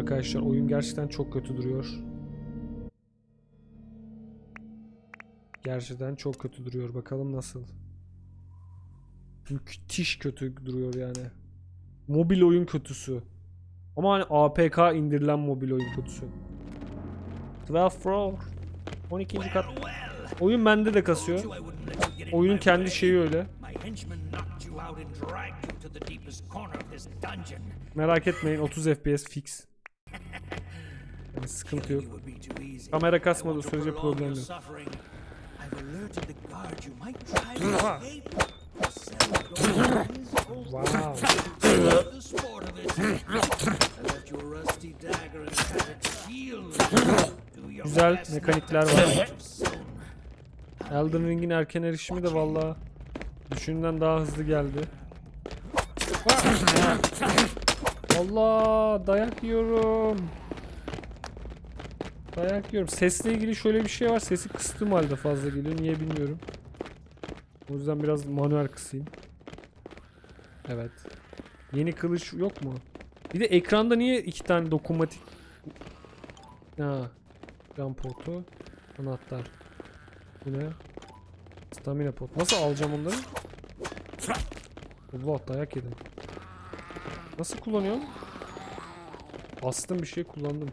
Arkadaşlar oyun gerçekten çok kötü duruyor. Gerçekten çok kötü duruyor. Bakalım nasıl. Müthiş kötü duruyor yani. Mobil oyun kötüsü. Ama hani APK indirilen mobil oyun kötüsü. 12 floor. 12. kat. Oyun bende de kasıyor. Oyunun kendi şeyi öyle. Merak etmeyin 30 FPS fix. Sıkıntı yok. Kamera kasmadığı sürece problem yok. Wow. Güzel mekanikler var. Elden Ring'in erken erişimi de valla düşündüğümden daha hızlı geldi. Allah dayak yiyorum. Dayak yiyorum. Sesle ilgili şöyle bir şey var. Sesi kıstığım halde fazla geliyor. Niye bilmiyorum. O yüzden biraz manuel kısayım. Evet. Yeni kılıç yok mu? Bir de ekranda niye iki tane dokunmatik... Ha. Can portu. Anahtar. Bu ne? Stamina pot. Nasıl alacağım onları? Allah dayak yedim. Nasıl kullanıyorum? Bastım bir şey kullandım.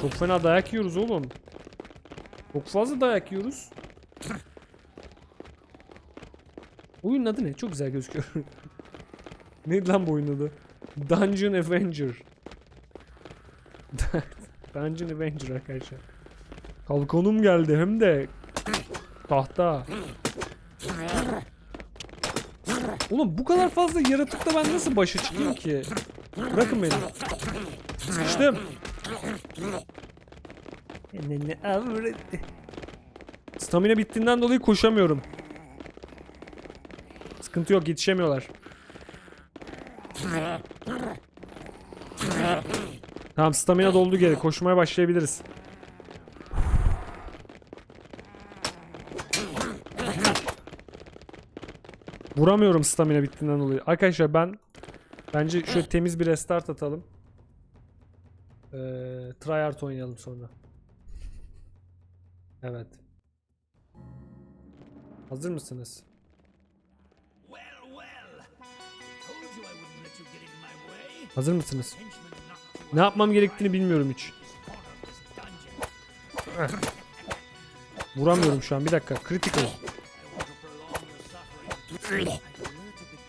Çok fena dayak yiyoruz oğlum. Çok fazla dayak yiyoruz. Oyunun adı ne? Çok güzel gözüküyor. Neydi lan bu oyunun adı? Dungeon Avenger. Dungeon Avenger arkadaşlar. Kalkonum geldi hem de tahta. Oğlum bu kadar fazla yaratıkla ben nasıl başa çıkayım ki? Bırakın beni. Sıkıştım. Ne ne avretti. Stamina bittiğinden dolayı koşamıyorum. Sıkıntı yok yetişemiyorlar. Tamam stamina doldu geri. Koşmaya başlayabiliriz. Vuramıyorum stamina bittiğinden dolayı. Arkadaşlar ben bence şöyle temiz bir restart atalım. Ee, tryhard oynayalım sonra. Evet. Hazır mısınız? Hazır mısınız? Ne yapmam gerektiğini bilmiyorum hiç. Vuramıyorum şu an. Bir dakika. Critical.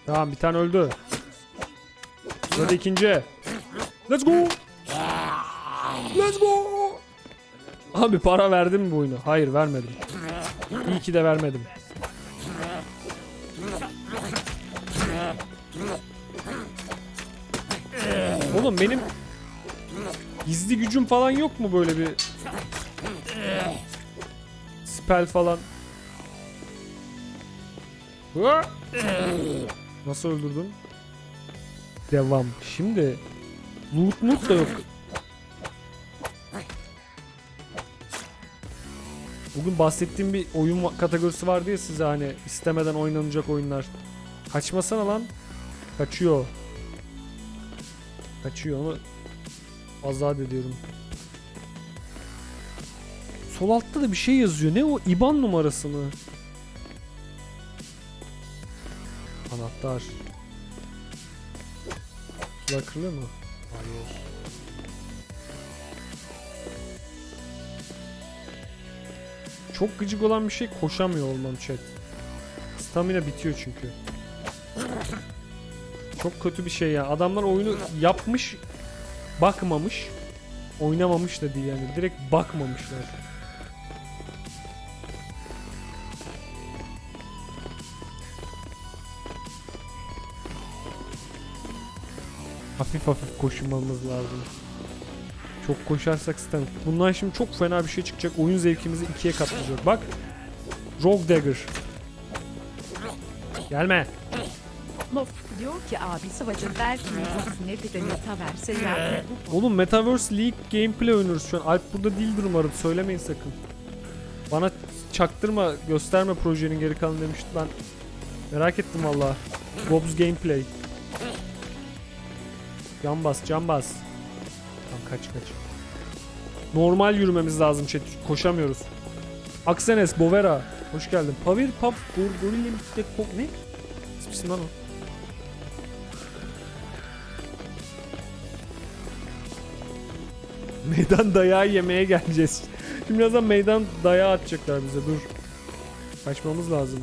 Tamam bir tane öldü. Sırada ikinci. Let's go. Let's go. Abi para verdim mi bu oyuna? Hayır vermedim. İyi ki de vermedim. Oğlum benim gizli gücüm falan yok mu böyle bir spell falan? Nasıl öldürdüm? Devam. Şimdi loot loot da yok. Bugün bahsettiğim bir oyun kategorisi vardı ya size hani istemeden oynanacak oyunlar. Kaçmasana lan. Kaçıyor. Kaçıyor onu azat ediyorum. Sol altta da bir şey yazıyor. Ne o? IBAN numarası mı? Anahtar. Sular kırılıyor mu? Hayır. Çok gıcık olan bir şey koşamıyor olmam chat. Stamina bitiyor çünkü. Çok kötü bir şey ya. Adamlar oyunu yapmış, bakmamış, oynamamış da değil yani. Direkt bakmamışlar. Hafif hafif koşmamız lazım. Çok koşarsak sistem. Bundan şimdi çok fena bir şey çıkacak. Oyun zevkimizi ikiye katlayacak. Bak. Rogue Dagger. Gelme. Mof diyor ki abi belki metaverse bu Oğlum Metaverse League gameplay oynuyoruz şu an. Alp burada değildir umarım. Söylemeyin sakın. Bana çaktırma, gösterme projenin geri kalanı demişti. Ben Merak ettim valla. Bob's Gameplay. Can bas, can bas. Tamam kaç kaç. Normal yürümemiz lazım chat. Koşamıyoruz. Aksenes, Bovera. Hoş geldin. Pavir Pap, Gor- Gorilim, de Pop- Ne? İsmisin lan o. Meydan dayağı yemeye geleceğiz. Şimdi birazdan meydan dayağı atacaklar bize. Dur. Kaçmamız lazım.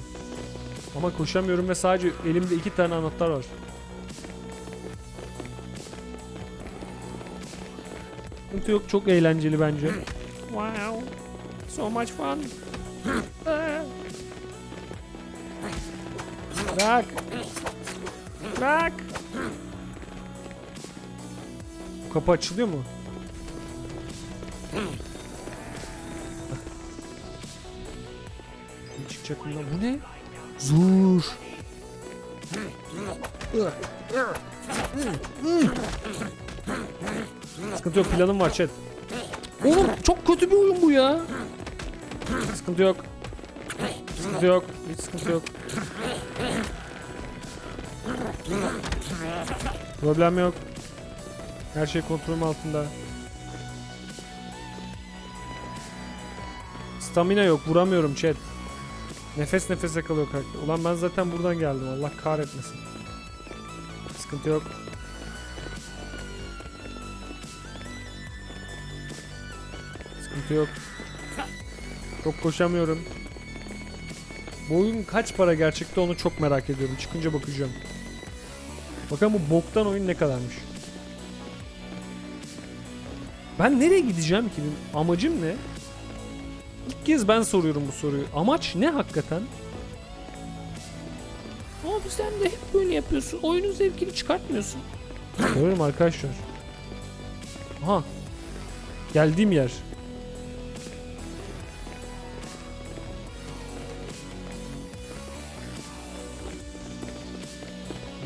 Ama koşamıyorum ve sadece elimde iki tane anahtar var. Sıkıntı yok. Çok eğlenceli bence. Wow. So much fun. Bırak. Bırak. Kapı açılıyor mu? Ne çıkacak bundan? Bu ne? Zur. Sıkıntı yok planım var chat. Oğlum çok kötü bir oyun bu ya. Sıkıntı yok. Sıkıntı yok. Hiç sıkıntı yok. Problem yok. Her şey kontrolüm altında. Stamina yok. Vuramıyorum chat. Nefes nefese kalıyor karakter. Ulan ben zaten buradan geldim. Allah kahretmesin. Sıkıntı yok. Sıkıntı yok. Çok koşamıyorum. Bu oyun kaç para gerçekte onu çok merak ediyorum. Çıkınca bakacağım. Bakalım bu boktan oyun ne kadarmış. Ben nereye gideceğim ki? Benim amacım ne? İlk kez ben soruyorum bu soruyu. Amaç ne hakikaten? Abi sen de hep böyle yapıyorsun. Oyunun zevkini çıkartmıyorsun. Soruyorum arkadaşlar. Aha. Geldiğim yer.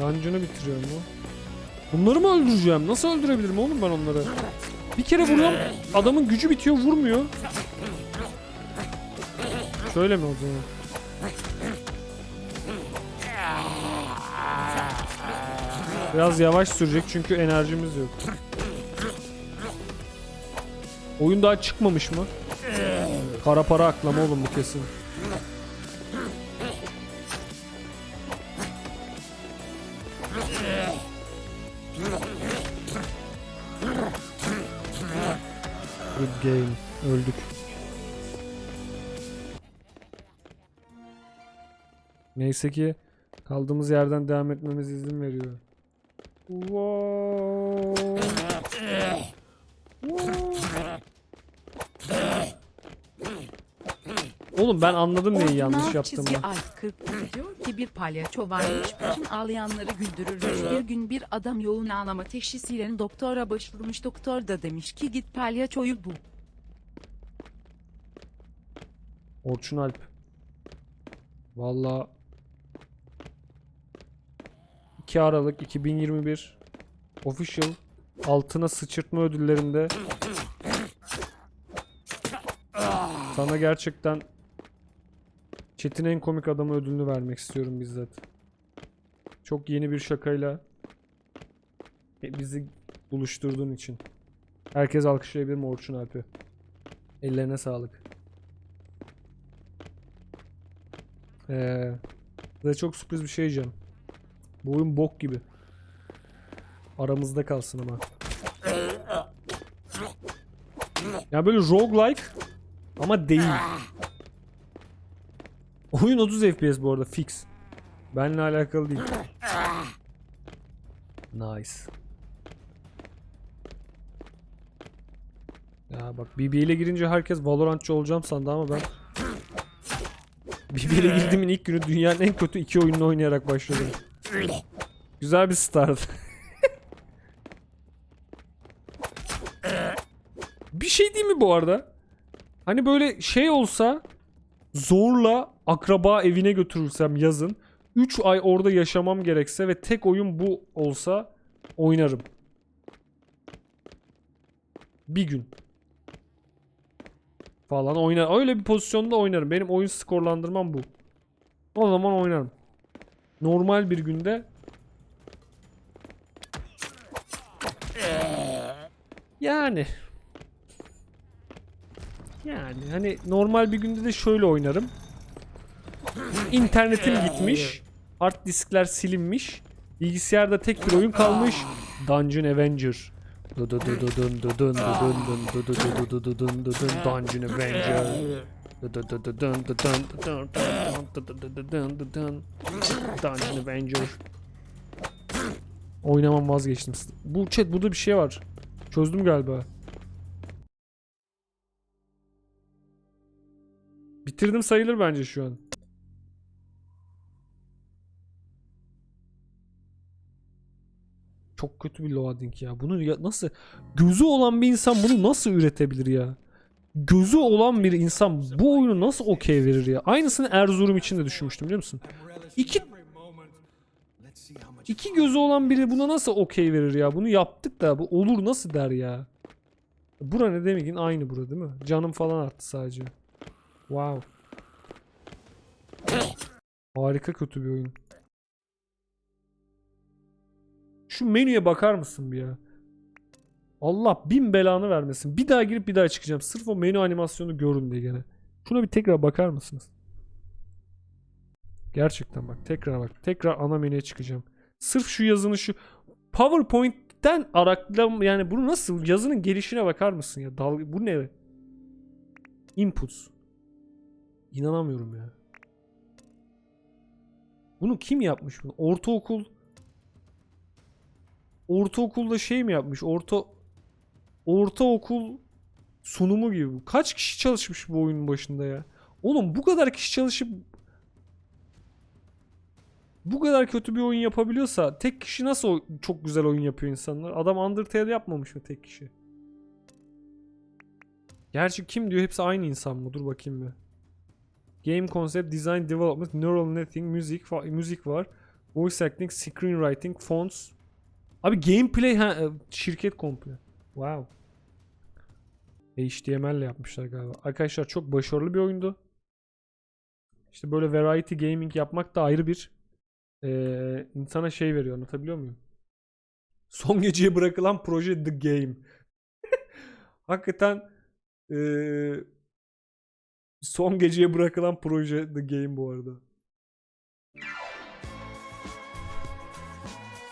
Dungeon'ı bitiriyorum mu? Bunları mı öldüreceğim? Nasıl öldürebilirim oğlum ben onları? Bir kere vuruyorum. Adamın gücü bitiyor vurmuyor. Şöyle mi o zaman? Biraz yavaş sürecek çünkü enerjimiz yok. Oyun daha çıkmamış mı? Kara para aklama oğlum bu kesin. Game. Öldük. Neyse ki kaldığımız yerden devam etmemiz izin veriyor. Wow. Oğlum ben anladım neyi yanlış yaptığımı. Çizgi alt 40 diyor ki bir palyaço varmış bütün ağlayanları güldürürmüş. Bir gün bir adam yoğun ağlama teşhisiyle doktora başvurmuş. Doktor da demiş ki git palyaçoyu bul. Orçun Alp. Valla 2 Aralık 2021 Official altına sıçırtma ödüllerinde sana gerçekten Çetin en komik adamı ödülünü vermek istiyorum bizzat. Çok yeni bir şakayla e, bizi buluşturduğun için. Herkes alkışlayabilir mi Orçun Alp'i? Ellerine sağlık. Ee, size çok sürpriz bir şey diyeceğim. Bu oyun bok gibi. Aramızda kalsın ama. Ya böyle roguelike ama değil. Oyun 30 FPS bu arada fix. Benle alakalı değil. Nice. Ya bak BB ile girince herkes Valorantçı olacağım sandı ama ben BB ile girdiğimin ilk günü dünyanın en kötü iki oyununu oynayarak başladım. Güzel bir start. bir şey değil mi bu arada? Hani böyle şey olsa zorla akraba evine götürürsem yazın 3 ay orada yaşamam gerekse ve tek oyun bu olsa oynarım. Bir gün. Falan oynar. Öyle bir pozisyonda oynarım. Benim oyun skorlandırmam bu. O zaman oynarım. normal bir günde yani yani hani normal bir günde de şöyle oynarım. İnternetim gitmiş. Hard diskler silinmiş. Bilgisayarda tek bir oyun kalmış. Dungeon Avenger. Dudun dudun dudun dudun dudun dudun dudun dudun Dungeon Avenger. Dungeon Avenger. Oynamam vazgeçtim. Bu chat burada bir şey var. Çözdüm galiba. Bitirdim sayılır bence şu an. Çok kötü bir loading ya. Bunu ya nasıl gözü olan bir insan bunu nasıl üretebilir ya? Gözü olan bir insan bu oyunu nasıl okey verir ya? Aynısını Erzurum için de düşünmüştüm biliyor musun? İki iki gözü olan biri buna nasıl okey verir ya? Bunu yaptık da bu olur nasıl der ya? Bura ne demekin aynı bura değil mi? Canım falan arttı sadece. Wow. Harika kötü bir oyun. Şu menüye bakar mısın bir ya? Allah bin belanı vermesin. Bir daha girip bir daha çıkacağım. Sırf o menü animasyonu görün diye gene. Şuna bir tekrar bakar mısınız? Gerçekten bak tekrar bak. Tekrar ana menüye çıkacağım. Sırf şu yazının şu PowerPoint'ten araklam yani bunu nasıl yazının gelişine bakar mısın ya? Dalga bu ne? Inputs. İnanamıyorum ya. Bunu kim yapmış bunu? Ortaokul Ortaokulda şey mi yapmış? Orta Ortaokul sunumu gibi. Kaç kişi çalışmış bu oyunun başında ya? Oğlum bu kadar kişi çalışıp bu kadar kötü bir oyun yapabiliyorsa tek kişi nasıl çok güzel oyun yapıyor insanlar? Adam Undertale yapmamış mı tek kişi? Gerçi kim diyor hepsi aynı insan mı? Dur bakayım bir. Game concept, design, development, neural netting, müzik, müzik var. Voice acting, screenwriting, fonts. Abi gameplay ha, e, şirket komple. Wow. HTML ile yapmışlar galiba. Arkadaşlar çok başarılı bir oyundu. İşte böyle variety gaming yapmak da ayrı bir eee, insana şey veriyor. Anlatabiliyor muyum? Son geceye bırakılan proje The Game. Hakikaten eee, son geceye bırakılan proje The Game bu arada.